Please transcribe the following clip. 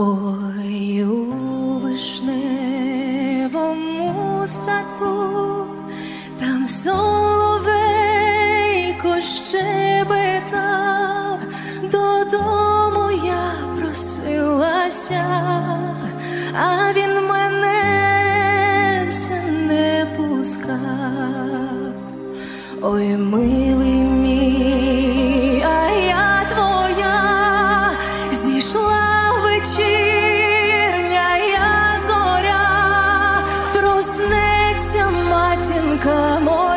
Ой, у вишневому саду, там соловейко щебетав, додому я просилася, а він мене все не пускав. Ой, милий come on.